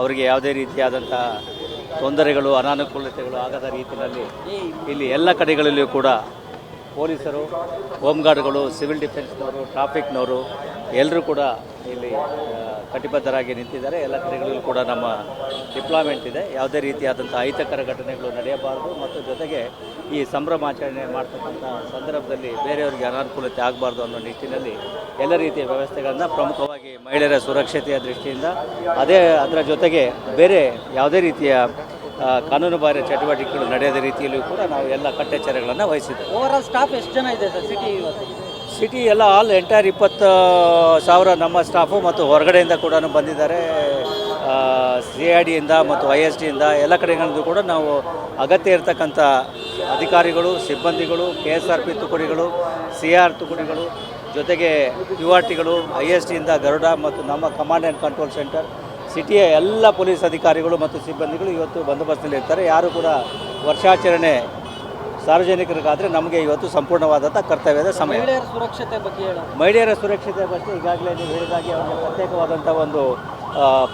ಅವರಿಗೆ ಯಾವುದೇ ರೀತಿಯಾದಂಥ ತೊಂದರೆಗಳು, ಅನಾನುಕೂಲತೆಗಳು ಆಗದ ರೀತಿಯಲ್ಲಿ ಇಲ್ಲಿ ಎಲ್ಲ ಕಡೆಗಳಲ್ಲಿಯೂ ಕೂಡ ಪೊಲೀಸರು ಹೋಮ್ ಗಾರ್ಡ್ಗಳು ಸಿವಿಲ್ ಡಿಫೆನ್ಸ್ನವರು, ಟ್ರಾಫಿಕ್ನವರು ಎಲ್ಲರೂ ಕೂಡ ಇಲ್ಲಿ ಕಟಿಬದ್ಧರಾಗಿ ನಿಂತಿದ್ದಾರೆ. ಎಲ್ಲ ಕಡೆಗಳಲ್ಲೂ ಕೂಡ ನಮ್ಮ ಡಿಪ್ಲಾಯ್ಮೆಂಟ್ ಇದೆ. ಯಾವುದೇ ರೀತಿಯಾದಂಥ ಅಹಿತಕರ ಘಟನೆಗಳು ನಡೆಯಬಾರದು. ಮತ್ತು ಜೊತೆಗೆ ಈ ಸಂಭ್ರಮಾಚರಣೆ ಮಾಡ್ತಕ್ಕಂಥ ಸಂದರ್ಭದಲ್ಲಿ ಬೇರೆಯವರಿಗೆ ಅನಾನುಕೂಲತೆ ಆಗಬಾರ್ದು ಅನ್ನೋ ನಿಟ್ಟಿನಲ್ಲಿ ಎಲ್ಲ ರೀತಿಯ ವ್ಯವಸ್ಥೆಗಳನ್ನು ಪ್ರಮುಖವಾಗಿ ಮಹಿಳೆಯರ ಸುರಕ್ಷತೆಯ ದೃಷ್ಟಿಯಿಂದ, ಅದೇ ಅದರ ಜೊತೆಗೆ ಬೇರೆ ಯಾವುದೇ ರೀತಿಯ ಕಾನೂನುಬಾಹಿರ ಚಟುವಟಿಕೆಗಳು ನಡೆಯದ ರೀತಿಯಲ್ಲೂ ಕೂಡ ನಾವು ಎಲ್ಲ ಕಟ್ಟೆಚ್ಚರಗಳನ್ನು ವಹಿಸಿದ್ದೇವೆ. ಓವರ್ ಆಲ್ ಸ್ಟಾಫ್ ಎಷ್ಟು ಜನ ಇದೆ ಸರ್ ಸಿಟಿ ಸಿಟಿ ಎಲ್ಲ ಆಲ್ ಎಂಟೈರ್ ಇಪ್ಪತ್ತು ಸಾವಿರ ನಮ್ಮ ಸ್ಟಾಫು ಮತ್ತು ಹೊರಗಡೆಯಿಂದ ಕೂಡ ಬಂದಿದ್ದಾರೆ. ಸಿ ಐ ಡಿಯಿಂದ ಮತ್ತು ಐ ಎಸ್ ಡಿಯಿಂದ ಎಲ್ಲ ಕಡೆಗಳಿಂದ ಕೂಡ ನಾವು ಅಗತ್ಯ ಇರತಕ್ಕಂಥ ಅಧಿಕಾರಿಗಳು ಸಿಬ್ಬಂದಿಗಳು ಕೆ ಎಸ್ ಆರ್ ಪಿ ತುಕಡಿಗಳು ಸಿ ಆರ್ ತುಕಡಿಗಳು ಜೊತೆಗೆ ಯು ಆರ್ ಟಿಗಳು ಐ ಎಸ್ ಡಿಯಿಂದ ಗರುಡ ಮತ್ತು ನಮ್ಮ ಕಮಾಂಡ್ ಆ್ಯಂಡ್ ಕಂಟ್ರೋಲ್ ಸೆಂಟರ್ ಸಿಟಿಯ ಎಲ್ಲ ಪೊಲೀಸ್ ಅಧಿಕಾರಿಗಳು ಮತ್ತು ಸಿಬ್ಬಂದಿಗಳು ಇವತ್ತು ಬಂದೋಬಸ್ತ್ನಲ್ಲಿ ಇರ್ತಾರೆ ಯಾರು ಕೂಡ ವರ್ಷಾಚರಣೆ ಸಾರ್ವಜನಿಕರಿಗಾದರೆ ನಮಗೆ ಇವತ್ತು ಸಂಪೂರ್ಣವಾದಂಥ ಕರ್ತವ್ಯದ ಸಮಯ. ಮಹಿಳೆಯರ ಸುರಕ್ಷತೆ ಬಗ್ಗೆ ಹೇಳು ಮಹಿಳೆಯರ ಸುರಕ್ಷತೆ ಬಗ್ಗೆ ಈಗಾಗಲೇ ನೀವು ಹೇಳಿದಾಗೆ ಅವರಿಗೆ ಪ್ರತ್ಯೇಕವಾದಂಥ ಒಂದು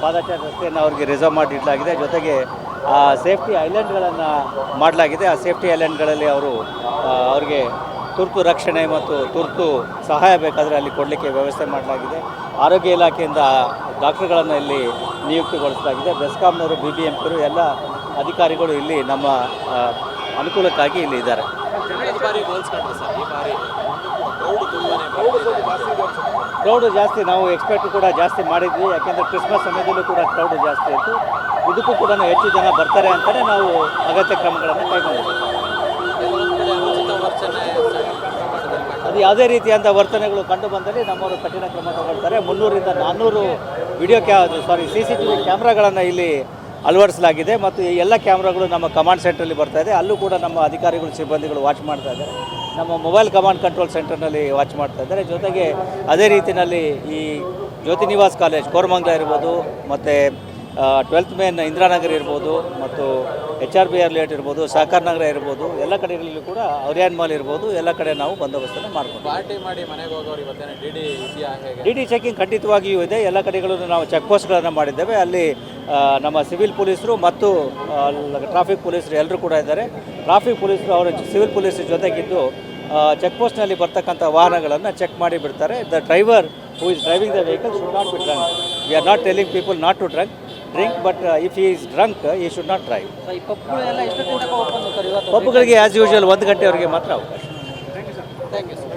ಪಾದಚಾರ ರಸ್ತೆಯನ್ನು ಅವರಿಗೆ ರಿಸರ್ವ್ ಮಾಡಿ ಇಡಲಾಗಿದೆ. ಜೊತೆಗೆ ಆ ಸೇಫ್ಟಿ ಐಲ್ಯಾಂಡ್ಗಳನ್ನು ಮಾಡಲಾಗಿದೆ. ಆ ಸೇಫ್ಟಿ ಐಲ್ಯಾಂಡ್ಗಳಲ್ಲಿ ಅವರು ಅವರಿಗೆ ತುರ್ತು ರಕ್ಷಣೆ ಮತ್ತು ತುರ್ತು ಸಹಾಯ ಬೇಕಾದರೆ ಅಲ್ಲಿ ಕೊಡಲಿಕ್ಕೆ ವ್ಯವಸ್ಥೆ ಮಾಡಲಾಗಿದೆ. ಆರೋಗ್ಯ ಇಲಾಖೆಯಿಂದ ಡಾಕ್ಟರ್ಗಳನ್ನು ಇಲ್ಲಿ ನಿಯುಕ್ತಿಗೊಳಿಸಲಾಗಿದೆ. ಬೆಸ್ಕಾಂನವರು ಬಿ ಬಿ ಎಂ ಪಿರು ಎಲ್ಲ ಅಧಿಕಾರಿಗಳು ಇಲ್ಲಿ ನಮ್ಮ ಅನುಕೂಲಕ್ಕಾಗಿ ಇಲ್ಲಿ ಇದ್ದಾರೆ. ಕ್ರೌಡು ಜಾಸ್ತಿ, ನಾವು ಎಕ್ಸ್ಪೆಕ್ಟ್ ಕೂಡ ಜಾಸ್ತಿ ಮಾಡಿದ್ವಿ. ಯಾಕೆಂದರೆ ಕ್ರಿಸ್ಮಸ್ ಸಮಯದಲ್ಲೂ ಕೂಡ ಕ್ರೌಡು ಜಾಸ್ತಿ ಇತ್ತು. ಇದಕ್ಕೂ ಕೂಡ ಹೆಚ್ಚು ಜನ ಬರ್ತಾರೆ ಅಂತಲೇ ನಾವು ಅಗತ್ಯ ಕ್ರಮಗಳನ್ನು ಕೈಗೊಂಡಿದ್ದೀವಿ. ಅದು ಯಾವುದೇ ರೀತಿಯಾದ ವರ್ತನೆಗಳು ಕಂಡು ಬಂದಲ್ಲಿ ನಮ್ಮವರು ಕಠಿಣ ಕ್ರಮ ತಗೊಳ್ತಾರೆ. ಮುನ್ನೂರಿಂದ ನಾನ್ನೂರು ವಿಡಿಯೋ ಕ್ಯಾ sorry C C T V ಕ್ಯಾಮ್ರಾಗಳನ್ನು ಇಲ್ಲಿ ಅಳವಡಿಸಲಾಗಿದೆ ಮತ್ತು ಈ ಎಲ್ಲ ಕ್ಯಾಮ್ರಾಗಳು ನಮ್ಮ ಕಮಾಂಡ್ ಸೆಂಟ್ರಲ್ಲಿ ಬರ್ತಾ ಇದೆ. ಅಲ್ಲೂ ಕೂಡ ನಮ್ಮ ಅಧಿಕಾರಿಗಳು, ಸಿಬ್ಬಂದಿಗಳು ವಾಚ್ ಮಾಡ್ತಾ ಇದ್ದಾರೆ. ನಮ್ಮ ಮೊಬೈಲ್ ಕಮಾಂಡ್ ಕಂಟ್ರೋಲ್ ಸೆಂಟರ್ನಲ್ಲಿ ವಾಚ್ ಮಾಡ್ತಾ ಇದ್ದಾರೆ. ಜೊತೆಗೆ ಅದೇ ರೀತಿಯಲ್ಲಿ ಈ ಜ್ಯೋತಿ ನಿವಾಸ್ ಕಾಲೇಜ್ ಕೋರಮಂಗ್ಲ ಇರ್ಬೋದು, ಮತ್ತು ಟ್ವೆಲ್ತ್ ಮೇನ್ ಇಂದಿರಾನಗರ್ ಇರ್ಬೋದು ಮತ್ತು H R B R layout ಇರ್ಬೋದು ಸಹಕಾರ ನಗರ ಇರ್ಬೋದು ಎಲ್ಲ ಕಡೆಗಳಲ್ಲೂ ಕೂಡ ಅವ್ರಿಯಾನ್ ಮಾಲ್ ಇರ್ಬೋದು ಎಲ್ಲ ಕಡೆ ನಾವು ಬಂದೋಬಸ್ತನ್ನು ಮಾಡ್ಬೋದು ಪಾರ್ಟಿ ಮಾಡಿ ಮನೆಗೆ ಹೋಗೋರು ಇವತ್ತೇನೆ D D D D checking ಖಂಡಿತವಾಗಿಯೂ ಇದೆ. ಎಲ್ಲ ಕಡೆಗಳಲ್ಲೂ ನಾವು ಚೆಕ್ ಪೋಸ್ಟ್ಗಳನ್ನು ಮಾಡಿದ್ದೇವೆ. ಅಲ್ಲಿ ನಮ್ಮ ಸಿವಿಲ್ ಪೊಲೀಸರು ಮತ್ತು ಟ್ರಾಫಿಕ್ ಪೊಲೀಸರು ಎಲ್ಲರೂ ಕೂಡ ಇದ್ದಾರೆ. ಟ್ರಾಫಿಕ್ ಪೊಲೀಸರು ಅವರ ಸಿವಿಲ್ ಪೊಲೀಸರ ಜೊತೆಗಿದ್ದು ಚೆಕ್ ಪೋಸ್ಟ್ನಲ್ಲಿ ಬರ್ತಕ್ಕಂಥ ವಾಹನಗಳನ್ನು ಚೆಕ್ ಮಾಡಿ ಬಿಡ್ತಾರೆ. The driver who is driving the vehicle should not be drunk we are not telling people not to drunk drink but if he's is drunk he should not drive as ಪಬ್ಗಳಿಗೆ as usual ಒಂದು ಗಂಟೆವರೆಗೆ ಮಾತ್ರ ಅವಕಾಶ. Thank you sir